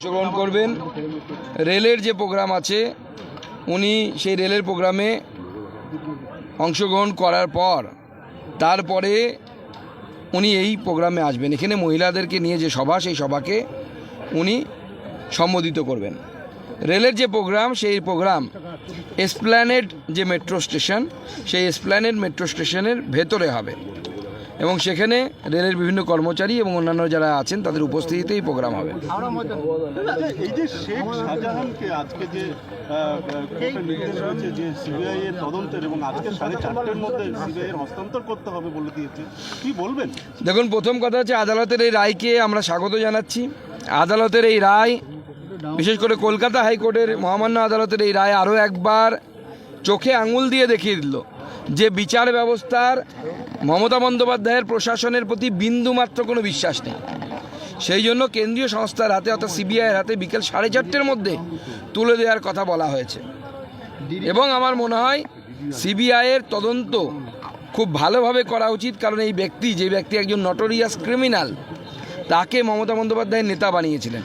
অংশগ্রহণ করবেন। রেলের যে প্রোগ্রাম আছে, উনি সেই রেলের প্রোগ্রামে অংশগ্রহণ করার পর, তারপরে উনি এই প্রোগ্রামে আসবেন। এখানে মহিলাদেরকে নিয়ে যে সভা, সেই সভাকে উনি সম্বোধিত করবেন। রেলের যে প্রোগ্রাম, সেই প্রোগ্রাম এসপ্ল্যানেড যে মেট্রো স্টেশন সেই এসপ্ল্যানেড মেট্রো স্টেশনের ভেতরে হবে। এবং সেখানে রেলের বিভিন্ন কর্মচারী এবং অন্যান্য যারা আছেন তাদের উপস্থিতিতে এই প্রোগ্রাম হবে। এই যে শেখ শাহজাহানকে আজকে যে নির্দেশ হয়েছে যে সিবিআই এর তদন্তের এবং আজকে সাড়ে চারটের মধ্যে সিবিআই এর হস্তান্তর করতে হবে বলে দিয়েছে কি বলবেন? দেখুন প্রথম কথা হচ্ছে আদালতের এই রায়কে আমরা স্বাগত জানাচ্ছি। আদালতের এই রায় বিশেষ করে কলকাতা হাইকোর্টের মহামান্য আদালতের এই রায় আরও একবার চোখে আঙুল দিয়ে দেখিয়ে দিল। যে বিচার ব্যবস্থার মমতা বন্দ্যোপাধ্যায়ের প্রশাসনের প্রতি বিন্দুমাত্র কোনো বিশ্বাস নেই। সেই জন্য কেন্দ্রীয় সংস্থার হাতে, অর্থাৎ সিবিআইয়ের হাতে বিকেল সাড়ে চারটের মধ্যে তুলে দেওয়ার কথা বলা হয়েছে। এবং আমার মনে হয় সিবিআইয়ের তদন্ত খুব ভালোভাবে করা উচিত, কারণ এই ব্যক্তি, যে ব্যক্তি একজন নটোরিয়াস ক্রিমিনাল তাকে মমতা বন্দ্যোপাধ্যায়ের নেতা বানিয়েছিলেন।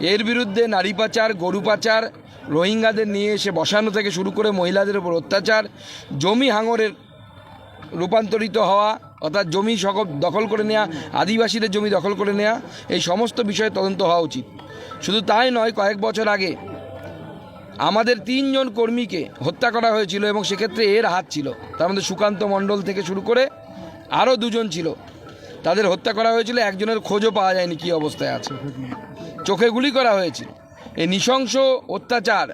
এর বিরুদ্ধে নারী পাচার, গরু পাচার রোহিঙ্গাদের নিয়ে এসে বসানো থেকে শুরু করে মহিলাদের উপর অত্যাচার, জমি হাঙরের রূপান্তরিত হওয়া, অর্থাৎ জমি সকল দখল করে নেওয়া আদিবাসীদের জমি দখল করে নেওয়া এই সমস্ত বিষয়ে তদন্ত হওয়া উচিত। শুধু তাই নয়, কয়েক বছর আগে আমাদের তিনজন কর্মীকে হত্যা করা হয়েছিল এবং সেক্ষেত্রে এর হাত ছিল। তার মধ্যে সুকান্ত মণ্ডল থেকে শুরু করে আরও দুজন ছিল। তাদের হত্যা করা হয়েছিল, একজনের খোঁজও পাওয়া যায়নি কী অবস্থায় আছে। চোখে গুলি করা হয়েছিল। এই নৃশংস অত্যাচার।